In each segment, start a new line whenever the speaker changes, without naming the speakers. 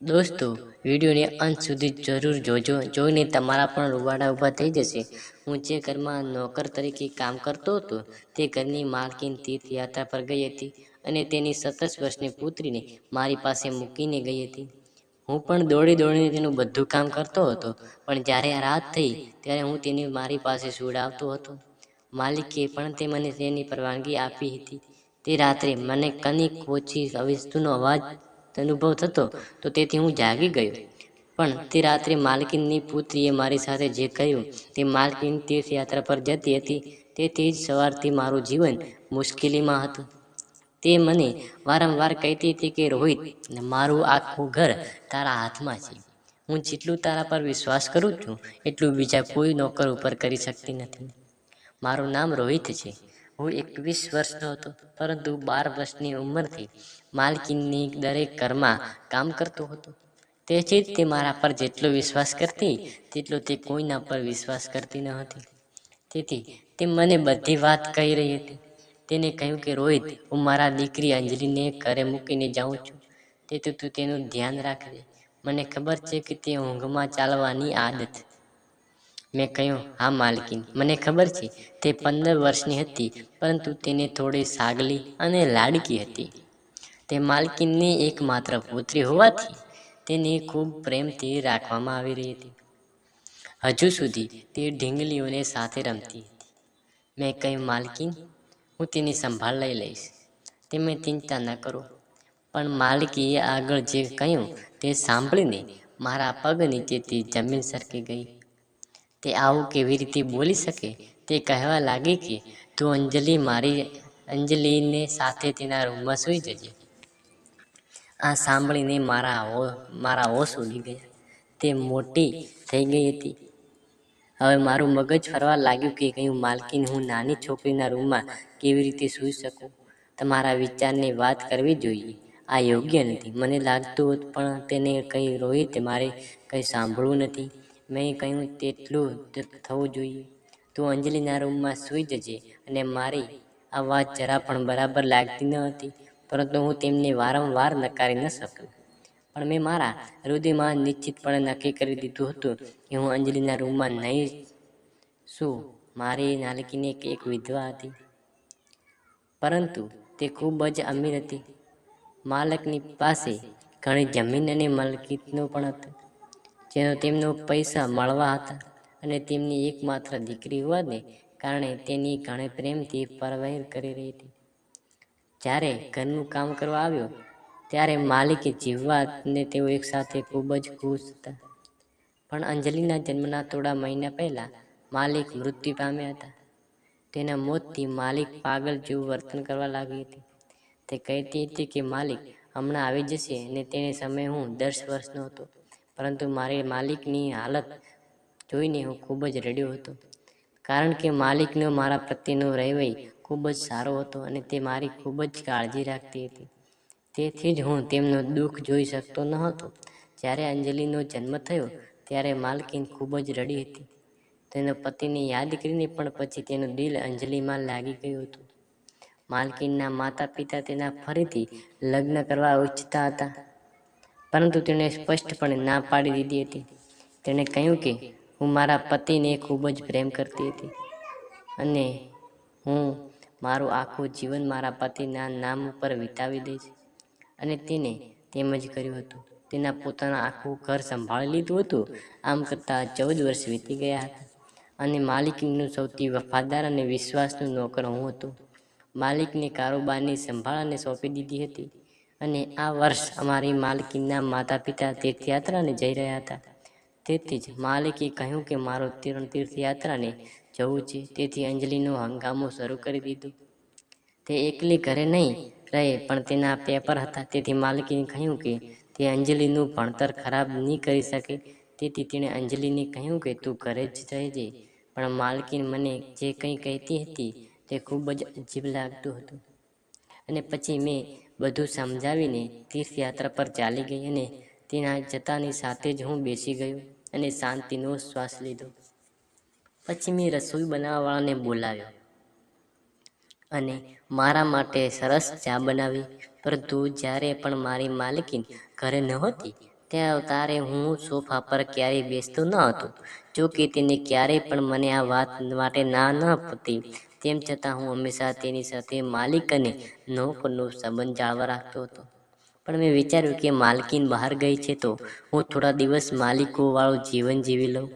દોસ્તો, વિડીયોને અંત સુધી જરૂર જોજો. જોઈને તમારા પણ રૂવાડા ઊભા થઈ જશે. હું જે ઘરમાં નોકર તરીકે કામ કરતો હતો, તે ઘરની માલકીન તીર્થયાત્રા પર ગઈ હતી અને તેની સત્તર વર્ષની પુત્રીને મારી પાસે મૂકીને ગઈ હતી. હું પણ દોડી દોડીને તેનું બધું કામ કરતો હતો, પણ જ્યારે રાત થઈ, ત્યારે હું તેને મારી પાસે સુવડાવતો હતો. માલિકે પણ તે મને તેની પરવાનગી આપી હતી. તે રાત્રે મને કનિક ઓછી અવિસ્તુનો અવાજ અનુભવ થતો, તો તેથી હું જાગી ગયો. પણ તે રાત્રે માલકીનની પુત્રીએ મારી સાથે જે કહ્યું તે માલકીન તીર્થયાત્રા પર જતી હતી તેથી જ સવારથી મારું જીવન મુશ્કેલીમાં હતું. તે મને વારંવાર કહેતી હતી કે, રોહિત મારું આખું ઘર તારા હાથમાં છે. હું જેટલું તારા પર વિશ્વાસ કરું છું, એટલું બીજા કોઈ નોકર ઉપર કરી શકતી નથી. મારું નામ રોહિત છે. હું એકવીસ વર્ષનો હતો, પરંતુ બાર વર્ષની ઉંમરથી માલકીનની દરેક ઘરમાં કામ કરતો હતો. તેથી જ તે મારા પર જેટલો વિશ્વાસ કરતી, તેટલો તે કોઈના પર વિશ્વાસ કરતી ન હતી. તેથી તે મને બધી વાત કહી રહી હતી. તેને કહ્યું કે, રોહિત, હું મારા દીકરી અંજલિને ઘરે મૂકીને જાઉં છું. તેથી તું તેનું ધ્યાન રાખજે. મને ખબર છે કે તે ઊંઘમાં ચાલવાની આદત. મેં કહ્યું, હા, માલકીન, મને ખબર છે. તે પંદર વર્ષની હતી, પરંતુ તેને થોડી સાગલી અને લાડકી હતી. તે માલકીનની એકમાત્ર પુત્રી હોવાથી તેને ખૂબ પ્રેમથી રાખવામાં આવી રહી હતી. હજુ સુધી તે ઢીંગલીઓને સાથે રમતી હતી. મેં કહ્યું, માલકીન, હું તેની સંભાળ લઈ લઈશ. તમે ચિંતા ન કરો. પણ માલકીએ આગળ જે કહ્યું તે સાંભળીને મારા પગ નીચેથી જમીન સરકી ગઈ. તે આવું કેવી રીતે બોલી શકે તે કહેવા લાગી કે તું અંજલિ મારી, અંજલિને સાથે તેના રૂમમાં સૂઈ જજે. આ સાંભળીને મારા મારા હોશ ઉડી ગયા. તે મોટી થઈ ગઈ હતી. હવે મારું મગજ ફરવા લાગ્યું કે કયું માલકીન, હું નાની છોકરીના રૂમમાં કેવી રીતે સૂઈ શકું? તમારા વિચારની વાત કરવી જોઈએ. આ યોગ્ય નથી. મને લાગતું હતું, પણ તેને કંઈ રોહિત મારે કંઈ સાંભળવું નથી. મેં કહ્યું, તેટલું થવું જોઈએ. તું અંજલિના રૂમમાં સૂઈ જજે અને મારી આ વાત જરા પણ બરાબર લાગતી ન હતી. પરંતુ હું તેમને વારંવાર નકારી ન શકું. પણ મેં મારા હૃદયમાં નિશ્ચિતપણે નક્કી કરી દીધું હતું કે હું અંજલિના રૂમમાં નહીં શું મારી નાલકીને એક વિધવા હતી. પરંતુ તે ખૂબ જ અમીર હતી. માલકની પાસે ઘણી જમીન અને મલકીતનું પણ હતું, જેનો તેમનો પૈસા મળવા હતા અને તેમની એકમાત્ર દીકરી હોવાને કારણે તેની ઘણે પ્રેમથી પરવહેર કરી રહી હતી. જ્યારે ઘરનું કામ કરવા આવ્યો, ત્યારે માલિકે જીવવા અને તેઓ એકસાથે ખૂબ જ ખુશ હતા. પણ અંજલિના જન્મના થોડા મહિના પહેલા માલિક મૃત્યુ પામ્યા હતા. તેના મોતથી માલિક પાગલ જેવું વર્તન કરવા લાગી હતી. તે કહેતી હતી કે, માલિક, હમણાં આવી જશે અને તેને સમયે હું દસ વર્ષનો હતો પરંતુ મારી માલિકની હાલત જોઈને હું ખૂબ જ રડ્યો હતો. કારણ કે માલિકનો મારા પ્રત્યેનો રહેવઈ ખૂબ જ સારો હતો અને તે મારી ખૂબ જ કાળજી રાખતી હતી. તેથી જ હું તેમનો દુઃખ જોઈ શકતો ન હતો. જ્યારે અંજલિનો જન્મ થયો, ત્યારે માલકીન ખૂબ જ રડી હતી. તેના પતિને યાદ કરીને પણ પછી તેનું દિલ અંજલિમાં લાગી ગયું હતું. માલકીનના માતા પિતા તેના ફરીથી લગ્ન કરવા ઈચ્છતા હતા, પરંતુ તેણે સ્પષ્ટપણે ના પાડી દીધી હતી. તેણે કહ્યું કે, હું મારા પતિને ખૂબ જ પ્રેમ કરતી હતી અને હું મારું આખું જીવન મારા પતિના નામ ઉપર વિતાવી દે છે અને તેને તેમ જ કર્યું હતું. તેના પોતાના આખું ઘર સંભાળી લીધું હતું. આમ કરતાં ચૌદ વર્ષ વીતી ગયા હતા. અને માલિકનું સૌથી વફાદાર અને વિશ્વાસનું નોકર હું હતો. માલિકને કારોબારની સંભાળ અને સોંપી દીધી હતી. અને આ વર્ષ અમારી માલકીના માતા પિતા તીર્થયાત્રાને જઈ રહ્યા હતા. તેથી જ માલિકે કહ્યું કે મારો તીર્થ તીર્થયાત્રાને જવું છે. તેથી અંજલિનો હંગામો શરૂ કરી દીધો. તે એકલી ઘરે નહીં રહે, પણ તેના પેપર હતા. તેથી માલકીને કહ્યું કે, તે અંજલિનું ભણતર ખરાબ નહીં કરી શકે. તેથી તેણે અંજલિને કહ્યું કે, તું ઘરે જ રહેજે. પણ માલકીન મને જે કંઈ કહેતી હતી તે ખૂબ જ અજીબ લાગતું હતું. અને પછી મેં બધું સમજાવીને તીર્થયાત્રા પર ચાલી ગઈ અને તેના જતાની સાથે જ હું બેસી ગયો અને શાંતિનો શ્વાસ લીધો. પછી મેં રસોઈ બનાવવાવાળાને બોલાવ્યો. અને મારા માટે સરસ ચા બનાવી. પરંતુ જ્યારે પણ મારી માલકીન ઘરે નહોતી, ત્યાં તારે હું સોફા પર ક્યારેય બેસતો ન હતો. જો કે તેને ક્યારેય પણ મને આ વાત માટે ના ન હતી તેમ છતાં હું હંમેશા તેની સાથે માલિક અને નોકરનો સંબંધ જાળવા રાખતો હતો. પણ મેં વિચાર્યું કે માલકીન બહાર ગઈ છે તો હું થોડા દિવસ માલિકોવાળું જીવન જીવી લઉં.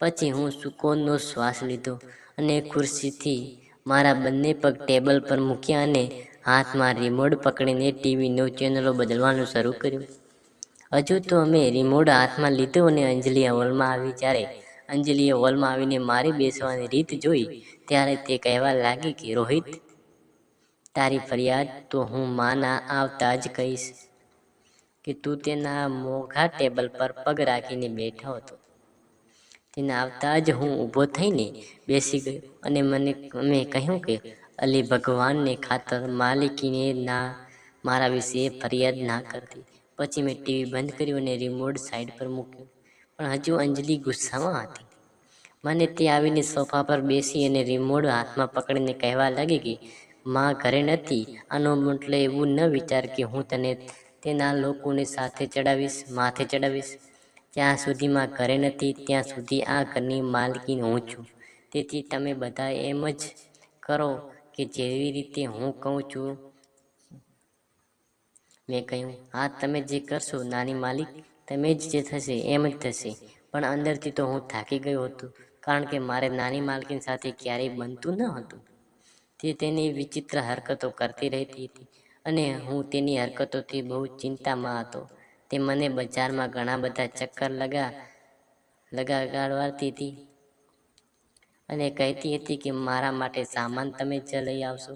પછી હું સુકોનનો શ્વાસ લીધો અને ખુરશીથી મારા બંને પગ ટેબલ પર મૂક્યા અને હાથમાં રિમોટ પકડીને ટીવીનો ચેનલો બદલવાનું શરૂ કર્યું. હજુ તો અમે રિમોટ હાથમાં લીધો અને અંજલિ હોલમાં આવી. જ્યારે અંજલિએ હોલમાં આવીને મારી બેસવાની રીત જોઈ, ત્યારે તે કહેવા લાગી કે, રોહિત, તારી ફરિયાદ તો હું માના આવતા જ કહીશ કે તું તેના મોઘા ટેબલ પર પગ રાખીને બેઠો હતો. તેના આવતા જ હું ઊભો થઈને બેસી ગયો અને મને મેં કહ્યું કે, અલી ભગવાનને ખાતર માલિકીને ના, મારા વિશે ફરિયાદ ના કરતી. પછી મેં ટીવી બંધ કર્યું અને રિમોટ સાઈડ પર મૂક્યું. પણ હજુ અંજલિ ગુસ્સામાં હતી. મને તે આવીને સોફા પર બેસી અને રિમોટ હાથમાં પકડીને કહેવા લાગી કે, માં ઘરે નથી, આનો મતલબ એવું ન વિચાર કે હું તને તેના લોકોને સાથે ચડાવીશ, માથે ચડાવીશ. જ્યાં સુધી મા ઘરે નથી, ત્યાં સુધી આ ઘરની માલકીન હું છું. તેથી તમે બધા એમ જ કરો કે જેવી રીતે હું કહું છું, મેં કહ્યું, હા, તમે જે કરશો, નાની માલિક, તમે જ જે થશે, એમ જ થશે. પણ અંદરથી તો હું થાકી ગયો હતો, કારણ કે મારે નાની માલકીન સાથે ક્યારેય બનતું ન હતું. તે તેની વિચિત્ર હરકતો કરતી રહેતી હતી અને હું તેની હરકતોથી બહુ ચિંતામાં હતો. તે મને બજારમાં ઘણા બધા ચક્કર લગા લગાડવાતી હતી. અને કહેતી હતી કે મારા માટે સામાન તમે જ લઈ આવશો.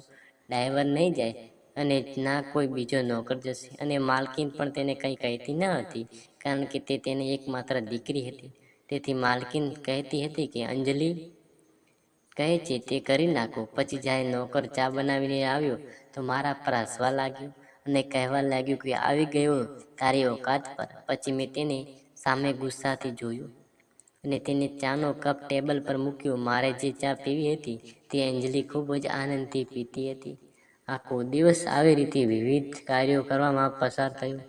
ડ્રાઈવર નહીં જાય અને ના કોઈ બીજો નોકર જશે. અને માલકીન પણ તેને કંઈ કહેતી ન હતી, કારણ કે તે તેની એકમાત્ર દીકરી હતી. તેથી માલકીન કહેતી હતી કે, અંજલિ, કહે છે તે કરી નાખો. પછી જ્યારે નોકર ચા બનાવીને આવ્યો, તો મારા પર હસવા લાગ્યો. અને કહેવા લાગ્યું કે આવી ગયો તારી ઓકાત પર. પછી મેં તેને સામે ગુસ્સાથી જોયું અને તેને ચાનો કપ ટેબલ પર મૂક્યો. મારે જે ચા પીવી હતી તે અંજલિ ખૂબ જ આનંદથી પીતી હતી. આખો દિવસ આવી રીતે વિવિધ કાર્યો કરવામાં પસાર થયો.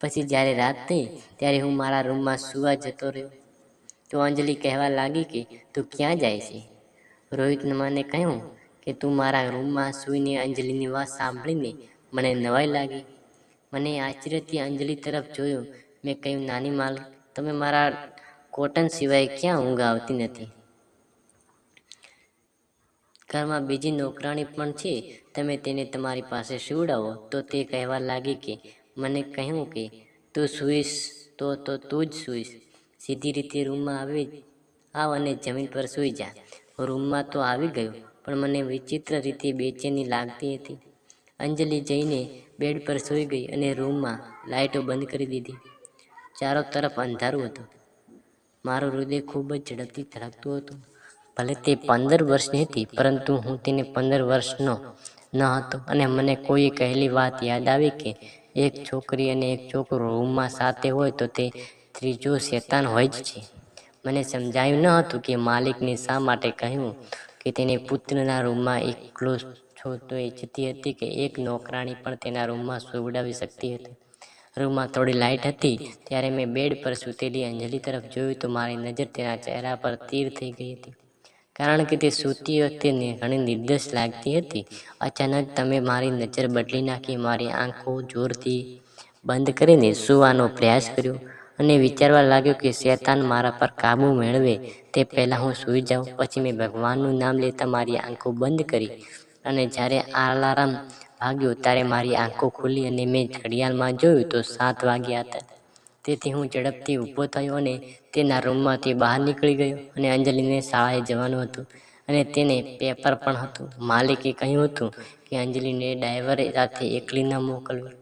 પછી જ્યારે રાત થઈ ત્યારે હું મારા રૂમમાં સૂવા જતો રહ્યો. તો અંજલિ કહેવા લાગી કે તું ક્યાં જાય છે? રોહિત મને કહ્યું કે તું મારા રૂમમાં સૂઈને અંજલિની વાત સાંભળીને મને નવાઈ લાગી. મને આશ્ચર્યથી અંજલિ તરફ જોયું. મેં કહ્યું, નાની માલ, તમે મારા કોટન સિવાય ક્યાં ઊંઘ આવતી નથી? ઘરમાં બીજી નોકરાણી પણ છે. તમે તેને તમારી પાસે સુવડાવો. તો તે કહેવા લાગી કે, મને કહ્યું કે, તું સૂઈશ તો તો તું જ સૂઈશ. સીધી રીતે રૂમમાં આવી, આવ અને જમીન પર સૂઈ જા. રૂમમાં તો આવી ગયો, પણ મને વિચિત્ર રીતે બેચેની લાગતી હતી. અંજલિ જઈને બેડ પર સૂઈ ગઈ અને રૂમમાં લાઇટો બંધ કરી દીધી. ચારો તરફ અંધારું હતું. મારું હૃદય ખૂબ જ ઝડપથી ધડકતું હતું. ભલે તે પંદર વર્ષની હતી, પરંતુ હું તેને પંદર વર્ષનો ન હતો અને મને કોઈ કહેલી વાત યાદ આવી કે એક છોકરી અને એક છોકરો રૂમમાં સાથે હોય તો તે ત્રીજો શેતાન હોય જ છે. મને સમજાયું ન હતું કે માલિકને શા માટે કહ્યું કે તેને પુત્રના રૂમમાં એકલો છો તો ઈચ્છતી હતી કે એક નોકરાણી પણ તેના રૂમમાં સુવડાવી શકતી હતી. રૂમમાં થોડી લાઇટ હતી. ત્યારે મેં બેડ પર સૂતેલી અંજલિ તરફ જોયું તો મારી નજર તેના ચહેરા પર તીર થઈ ગઈ હતી. કારણ કે તે સૂતી વખતે ઘણી નિર્દોષ લાગતી હતી. અચાનક તમે મારી નજર બદલી નાખી, મારી આંખો જોરથી બંધ કરીને સૂવાનો પ્રયાસ કર્યો અને વિચારવા લાગ્યો કે શેતાન મારા પર કાબુ મેળવે. તે પહેલાં હું સૂઈ જાઉં. પછી મેં ભગવાનનું નામ લેતા મારી આંખો બંધ કરી. અને જ્યારે અલાર્મ વાગ્યો ત્યારે મારી આંખો ખુલી અને મેં ઘડિયાળમાં જોયું તો સાત વાગ્યા હતા. તેથી હું ઝડપથી ઊભો થયો અને તેના રૂમમાંથી બહાર નીકળી ગયો અને અંજલિને શાળાએ જવાનું હતું અને તેને પેપર પણ હતું. માલિકે કહ્યું હતું કે અંજલિને ડ્રાઈવરે સાથે એકલી ન મોકલવી.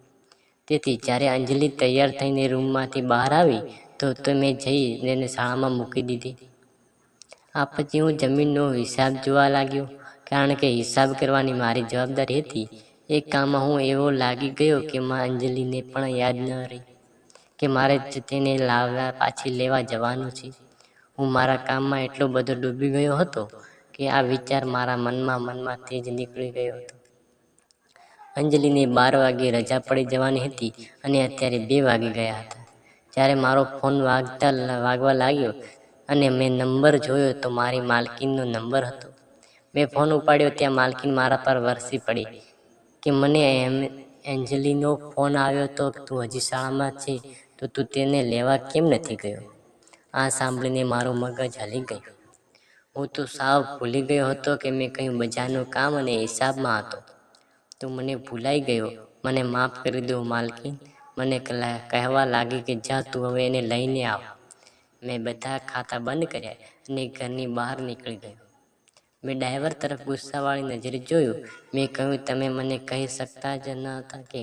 તેથી જ્યારે અંજલિ તૈયાર થઈને રૂમમાંથી બહાર આવી તો તમે જઈ તેને શાળામાં મૂકી દીધી. આ પછી હું જમીનનો હિસાબ જોવા લાગ્યો. કારણ કે હિસાબ કરવાની મારી જવાબદારી હતી. એ કામમાં હું એવો લાગી ગયો કે માં અંજલિને પણ યાદ ન રહી કે મારે જ તેને લાવવા પાછી લેવા જવાનું છે. હું મારા કામમાં એટલો બધો ડૂબી ગયો હતો કે આ વિચાર મારા મનમાં મનમાં તે જ નીકળી ગયો હતો. અંજલિને બાર વાગે રજા પડી જવાની હતી અને અત્યારે બે વાગી ગયા હતા. જ્યારે મારો ફોન વાગતા વાગવા લાગ્યો અને મેં નંબર જોયો તો મારી માલકીનનો નંબર હતો. મેં ફોન ઉપાડ્યો, ત્યાં માલકીન મારા પર વરસી પડી કે મને એમ, એન્જલીનો ફોન આવ્યો તો તું હજી શાળામાં છે, તો તું તેને લેવા કેમ નથી ગયો? આ સાંભળીને મારું મગજ હલી ગયું. હું તો સાવ ભૂલી ગયો હતો કે મેં કહ્યું બજારનું કામ અને હિસાબમાં હતો. તું મને ભૂલાઈ ગયો. મને માફ કરી દો માલકીન. મને કહેવા લાગી કે જા તું હવે એને લઈને આવ. મેં બધા ખાતા બંધ કર્યા અને ઘરની બહાર નીકળી ગયો. મેં ડ્રાઈવર તરફ ગુસ્સાવાળી નજરે જોયું. મેં કહ્યું, તમે મને કહી શકતા જ ન હતા કે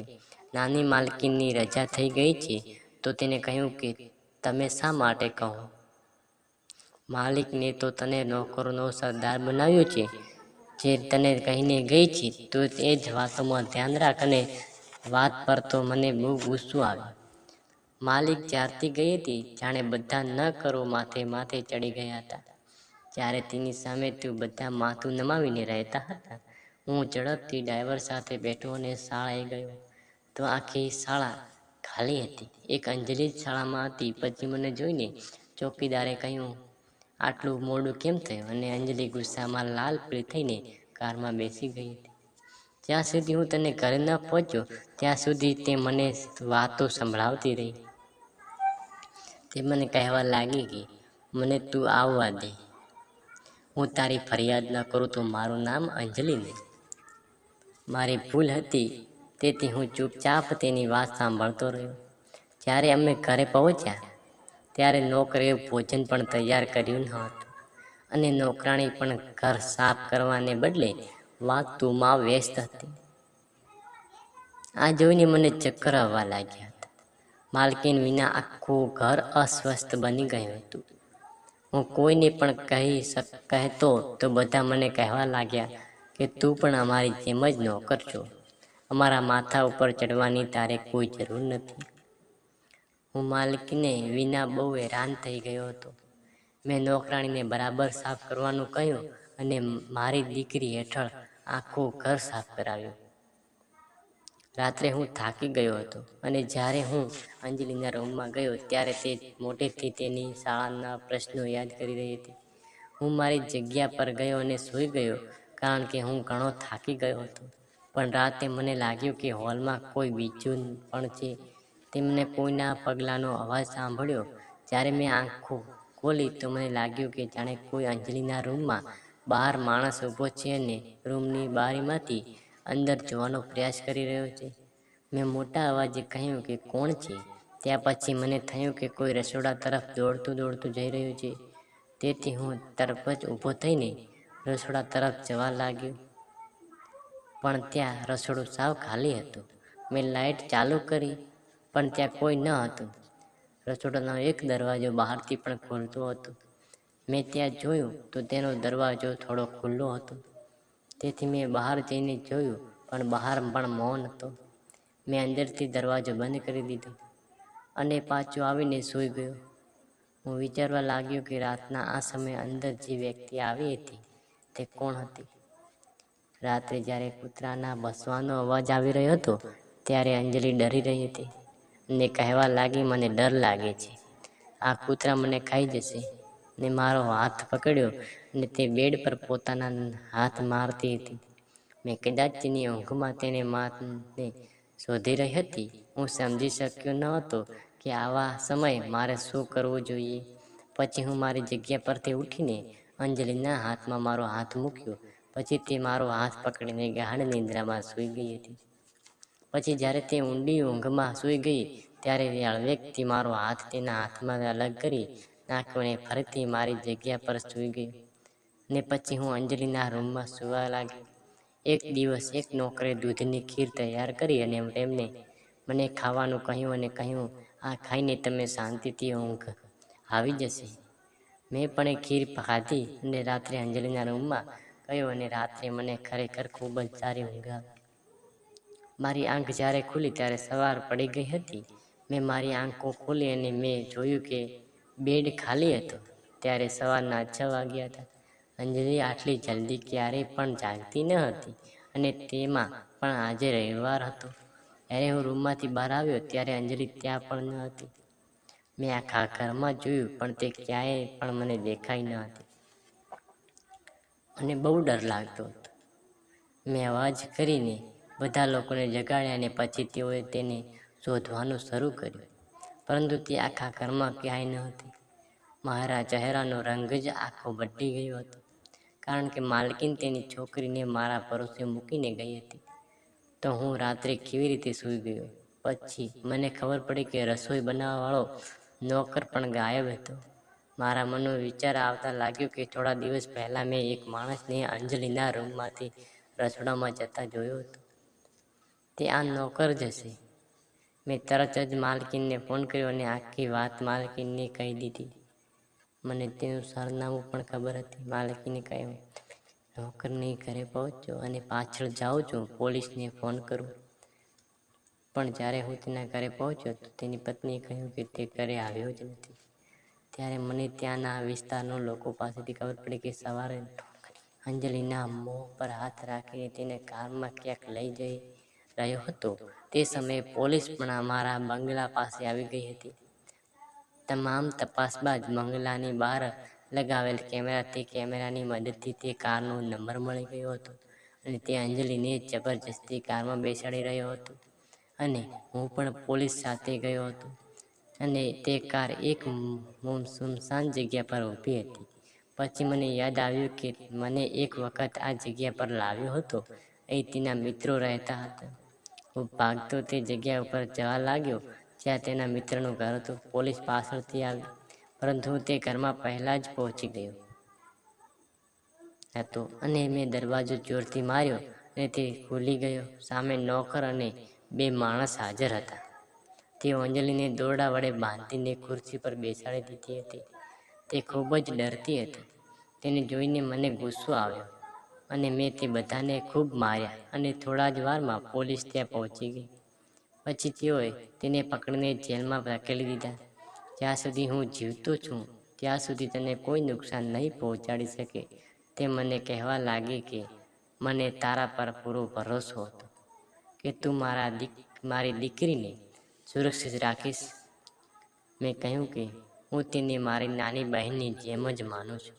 નાની માલકીનની રજા થઈ ગઈ છે. તો તેને કહ્યું કે, તમે શા માટે કહો? માલિકને તો તને નોકરોનો સરદાર બનાવ્યો છે. જે તને કહીને ગઈ છે, તો એ જ વાતોમાં ધ્યાન રાખ અને વાત પર તો મને બહુ ગુસ્સો આવ્યો માલિક જ્યારથી ગઈ હતી, જાણે બધા ન કરો માથે માથે ચડી ગયા હતા. જ્યારે તેની સામે તું બધા માથું નમાવીને રહેતા હતા. હું ઝડપથી ડ્રાઈવર સાથે બેઠો અને શાળાએ ગયો. તો આખી શાળા ખાલી હતી. એક અંજલિ શાળામાં હતી. પછી મને જોઈને ચોકીદારે કહ્યું, આટલું મોડું કેમ થયું? અને અંજલિ ગુસ્સામાં લાલ પીળી થઈને કારમાં બેસી ગઈ હતી. જ્યાં સુધી હું તને ઘરે ન પહોંચ્યો, ત્યાં સુધી તે મને વાતો સંભળાવતી રહી. તે મને કહેવા લાગી કે, મને તું આવવા દે. હું તારી ફરિયાદ ન કરું તો મારું નામ અંજલિ નહીં મારી ભૂલ હતી, તેથી હું ચૂપચાપ તેની વાત સાંભળતો રહ્યો. જ્યારે અમે ઘરે પહોંચ્યા, ત્યારે નોકરીએ ભોજન પણ તૈયાર કર્યું ન હતું અને નોકરાણી પણ ઘર સાફ કરવાને બદલે વાતોમાં વ્યસ્ત હતી. આ જોઈને મને ચક્કર આવવા લાગ્યા હતા. માલકીન વિના આખું ઘર અસ્વસ્થ બની ગયું હતું. હું કોઈને પણ કહી કહેતો તો બધા મને કહેવા લાગ્યા કે તું પણ અમારી જેમ જ નોકર છો. અમારા માથા ઉપર ચડવાની તારે કોઈ જરૂર નથી. હું માલિકને વિના બહુ હેરાન થઈ ગયો હતો. મેં નોકરાણીને બરાબર સાફ કરવાનું કહ્યું અને મારી દીકરી હેઠળ આખું ઘર સાફ કરાવ્યું. રાત્રે હું થાકી ગયો હતો અને જ્યારે હું અંજલિના રૂમમાં ગયો ત્યારે તે મોટેથી તેની શાળાના પ્રશ્નો યાદ કરી રહી હતી. હું મારી જગ્યા પર ગયો અને સૂઈ ગયો કારણ કે હું ઘણો થાકી ગયો હતો. પણ રાતે મને લાગ્યું કે હોલમાં કોઈ બીજું પણ છે. તેમને કોઈના પગલાંનો અવાજ સાંભળ્યો. જ્યારે મેં આંખો ખોલી તો મને લાગ્યું કે જાણે કોઈ અંજલિના રૂમમાં બહાર માણસ ઊભો છે અને રૂમની બારીમાંથી અંદર જોવાનો પ્રયાસ કરી રહ્યો છે. મેં મોટા અવાજે કહ્યું કે, કોણ છે? ત્યાં પછી મને થયું કે, કોઈ રસોડા તરફ દોડતું દોડતું જઈ રહ્યું છે. તેથી હું તરફ જ ઊભો થઈને રસોડા તરફ જવા લાગ્યો. પણ ત્યાં રસોડું સાવ ખાલી હતું. મેં લાઇટ ચાલુ કરી, પણ ત્યાં કોઈ ન હતું. રસોડાનો એક દરવાજો બહારથી પણ ખોલતો હતો. મેં ત્યાં જોયું તો તેનો દરવાજો થોડો ખુલ્લો હતો. તેથી મેં બહાર જઈને જોયું, પણ બહાર પણ મૌન હતો. મેં અંદરથી દરવાજો બંધ કરી દીધો અને પાછો આવીને સૂઈ ગયો. હું વિચારવા લાગ્યો કે રાતના આ સમયે અંદર જે વ્યક્તિ આવી હતી, તે કોણ હતી? રાત્રે જ્યારે કૂતરાના ભસવાનો અવાજ આવી રહ્યો હતો, ત્યારે અંજલિ ડરી રહી હતી અને કહેવા લાગી, મને ડર લાગે છે. આ કૂતરા મને ખાઈ જશે. ને મારો હાથ પકડ્યો અને તે બેડ પર પોતાના હાથ મારતી હતી. મેં કદાચ તેની ઊંઘમાં તેને માને શોધી રહી હતી. હું સમજી શક્યો ન હતો કે આવા સમયે મારે શું કરવું જોઈએ. પછી હું મારી જગ્યા પરથી ઉઠીને અંજલિના હાથમાં મારો હાથ મૂક્યો. પછી તે મારો હાથ પકડીને ગાઢ નિંદ્રામાં સૂઈ ગઈ હતી. પછી જ્યારે તે ઊંડી ઊંઘમાં સૂઈ ગઈ, ત્યારે વ્યક્તિ મારો હાથ તેના હાથમાં અલગ કરી અને ફરીથી મારી જગ્યા પર સૂઈ ગઈ ને પછી હું અંજલિના રૂમમાં સૂવા લાગી. એક દિવસ એક નોકરે દૂધની ખીર તૈયાર કરી અને એમને મને ખાવાનું કહ્યું અને કહ્યું, આ ખાઈને તમે શાંતિથી ઊંઘ. આવી જશે. મેં પણ એ ખીર ખાધી અને રાત્રે અંજલિના રૂમમાં ગયો અને રાત્રે મને ખરેખર ખૂબ જ સારી ઊંઘ આવી. મારી આંખ જ્યારે ખુલી ત્યારે સવાર પડી ગઈ હતી. મેં મારી આંખો ખોલી અને મેં જોયું કે બેડ ખાલી હતો. ત્યારે સવારના છ વાગ્યા હતા. અંજલિ આટલી જલ્દી ક્યારેય પણ જાગતી ન હતી અને તેમાં પણ આજે રવિવાર હતો. જ્યારે હું રૂમમાંથી બહાર આવ્યો ત્યારે અંજલિ ત્યાં પણ ન હતી. મેં આખા ઘરમાં જોયું પણ તે ક્યાંય પણ મને દેખાઈ ન હતી. અને બહુ ડર લાગતો હતો. મેં અવાજ કરીને બધા લોકોને જગાડ્યા અને પછી તેઓએ તેને શોધવાનું શરૂ કર્યું. પરંતુ તે આખા ઘરમાં ક્યાંય ન હતી. મારા ચહેરાનો રંગ જ આખો બદલી ગયો હતો, કારણ કે માલકીન તેની છોકરીને મારા ભરોસે મૂકીને ગઈ હતી. તો હું રાત્રે કેવી રીતે સૂઈ ગયો? પછી મને ખબર પડી કે રસોઈ બનાવવાવાળો નોકર પણ ગાયબ હતો. મારા મનનો વિચાર આવતા લાગ્યો કે થોડા દિવસ પહેલાં મેં એક માણસને અંજલિના રૂમમાંથી રસોડામાં જતા જોયો હતો. તે આ નોકર જ હશે. મેં તરત જ માલકીનને ફોન કર્યો અને આખી વાત માલકીનને કહી દીધી. મને તેનું સરનામું પણ ખબર હતી. માલકીને કહ્યું નોકરને ઘરે પહોંચો અને પાછળ જાઉં છું, પોલીસને ફોન કરું. પણ જ્યારે હું તેના ઘરે પહોંચ્યો તો તેની પત્નીએ કહ્યું કે તે ઘરે આવ્યો જ નથી. ત્યારે મને ત્યાંના વિસ્તારના લોકો પાસેથી ખબર પડી કે સવારે અંજલિના મોં પર હાથ રાખીને તેને કારમાં ક્યાંક લઈ જઈ રહ્યો હતો. તે સમયે પોલીસ પણ અમારા બંગલા પાસે આવી ગઈ હતી. તમામ તપાસ બાદ બંગલાની બહાર લગાવેલ કેમેરા તે કેમેરાની મદદથી તે કારનો નંબર મળી ગયો હતો અને તે અંજલિને જબરજસ્તી કારમાં બેસાડી રહ્યો હતો. અને હું પણ પોલીસ સાથે ગયો હતો અને તે કાર એક સુમસાન જગ્યા પર ઊભી હતી. પછી મને યાદ આવ્યું કે મને એક વખત આ જગ્યા પર લાવ્યો હતો. અહીં તેના મિત્રો રહેતા હતા. હું ભાગતો તે જગ્યા ઉપર જવા લાગ્યો, જ્યાં તેના મિત્રનું ઘર હતું. પોલીસ પાછળથી આવી, પરંતુ તે ઘરમાં પહેલાં જ પહોંચી ગયો હતો અને મેં દરવાજો જોરથી માર્યો અને તે ખુલી ગયો. સામે નોકર અને બે માણસ હાજર હતા. તેઓ અંજલિને દોરડા વડે બાંધીને ખુરશી પર બેસાડી દીધી હતી. તે ખૂબ જ ડરતી હતી. તેને જોઈને મને ગુસ્સો આવ્યો. અને મેં તે બધાને ખૂબ માર્યા અને થોડા જ વારમાં પોલીસ ત્યાં પહોંચી ગઈ. પછી તેઓએ તેને પકડીને જેલમાં ધકેલી દીધા. જ્યાં સુધી હું જીવતો છું, ત્યાં સુધી તને કોઈ નુકસાન નહીં પહોંચાડી શકે. તે મને કહેવા લાગી કે મને તારા પર પૂરો ભરોસો હતો કે તું મારા દીક, મારી દીકરીને સુરક્ષિત રાખીશ. મેં કહ્યું કે હું તેને મારી નાની બહેનની જેમ જ માનું છું.